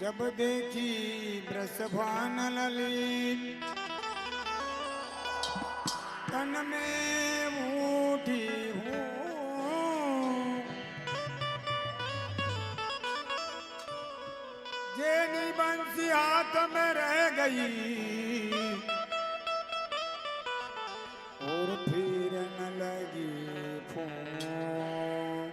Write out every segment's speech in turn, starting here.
जब देखी ब्रसभान ललित तन में उठी हूँ जेनी बंसी हाथ में रह गई और फिर न लगी फोन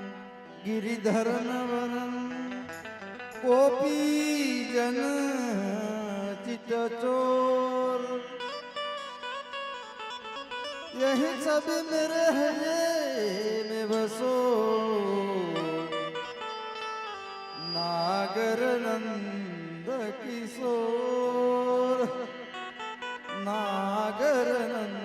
ગિરિધરન વરન કોપી જન ચિત ચોર. યહી સબ મેરે હૈયે મે બસો નાગર નંદ કિશોર. નાગર નંદ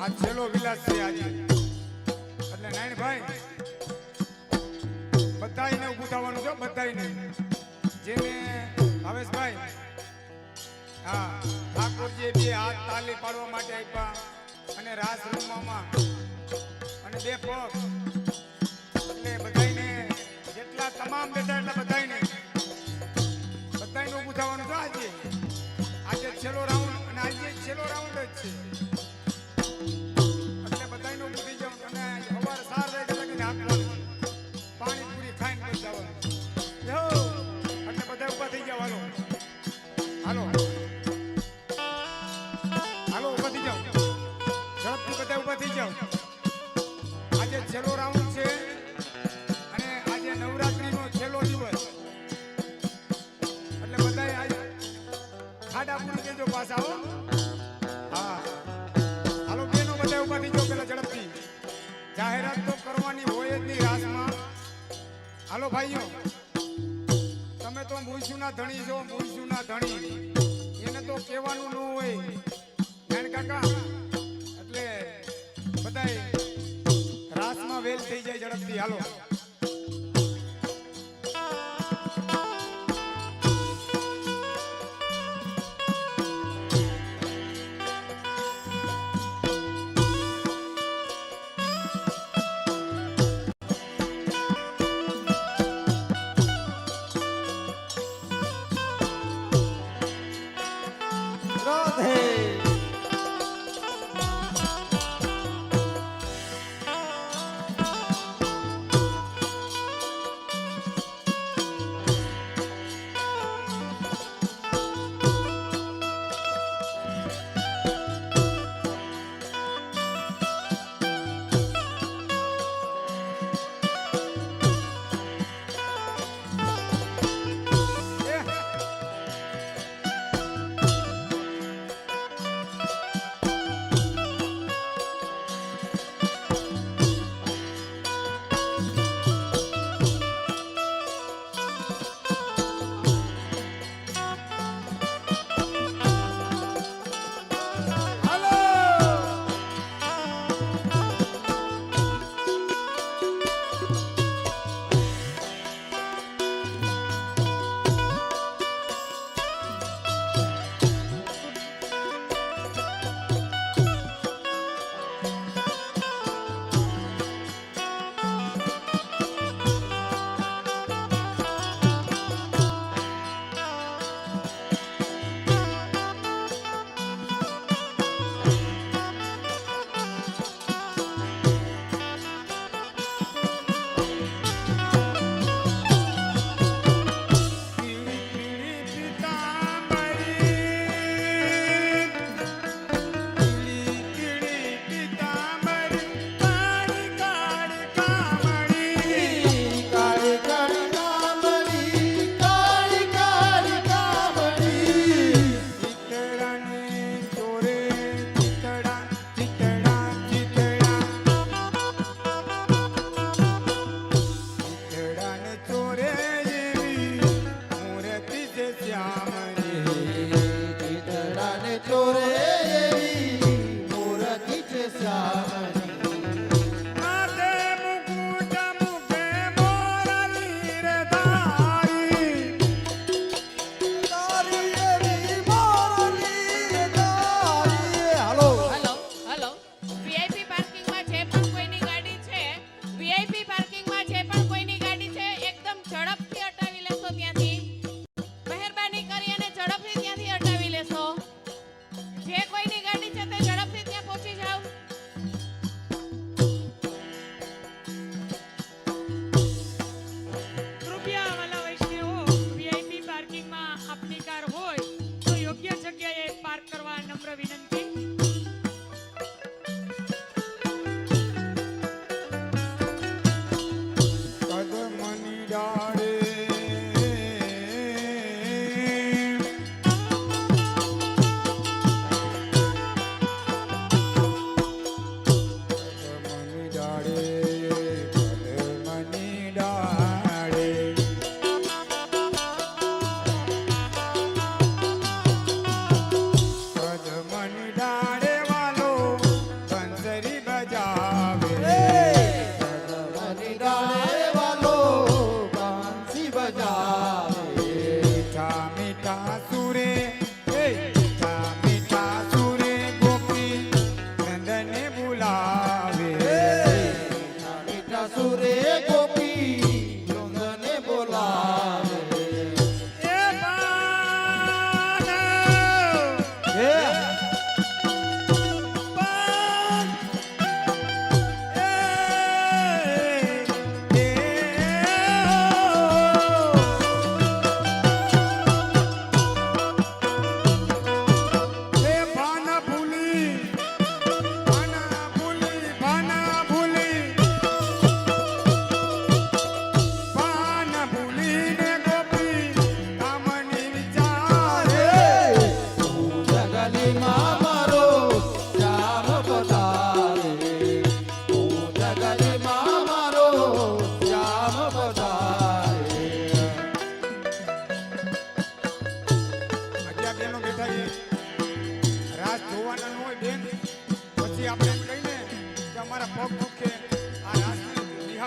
આ છેલ્લો વિલાસ છે આજે. એટલે નારાયણભાઈ બધાને ઊભું થવાનું છે બધાને જેને ભાવેશભાઈ, હા ઠાકોરજી બે હાથ તાલી પાડવા માટે આપ્યા અને રાસ રમવામાં. અને બે પગ. એટલે બધાને જેટલા તમામ બેઠા એટલા બધાને બધાને ઊભું થવાનું છે આજે. ધણી છો ના ધણી.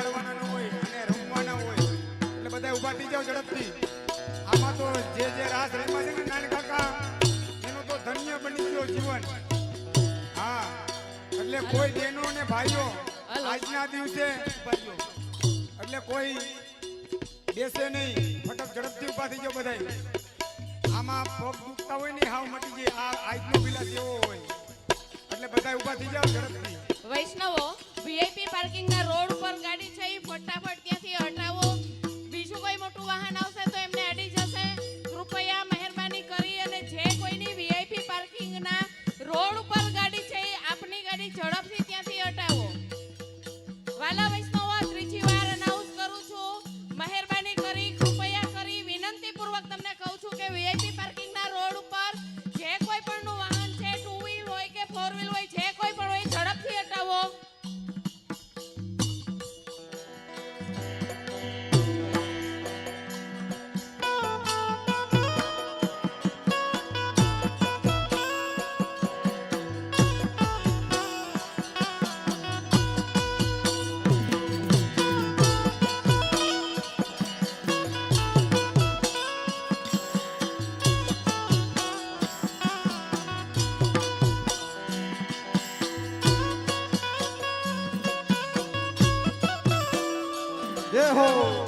ઉપાડવાના ન હોય અને રમવાના હોય. એટલે બધા ઊભા થઈ જાવ ઝડપથી. આમાં તો જે જે રાસ રમ્યા છે ને નાની કાકા એનું તો ધન્ય બની ગયો જીવન. હા એટલે કોઈ બહેનો ને ભાઈઓ આજના દિવસે એટલે કોઈ બેસે નહીં. ફટક ઝડપથી ઊભા થઈ જાવ બધા આમાં પગ દુખતા હોય ને હાવ મટી જાય. આ આજનો વિલાસ જેવો હોય. એટલે બધા ઊભા થઈ જાવ ઝડપથી. વૈષ્ણવો પાર્કિંગ ના રોડ પર ગાડી છે ફટાફટ ત્યાંથી હટાવો. બીજું કોઈ મોટું વાહન આવશે हो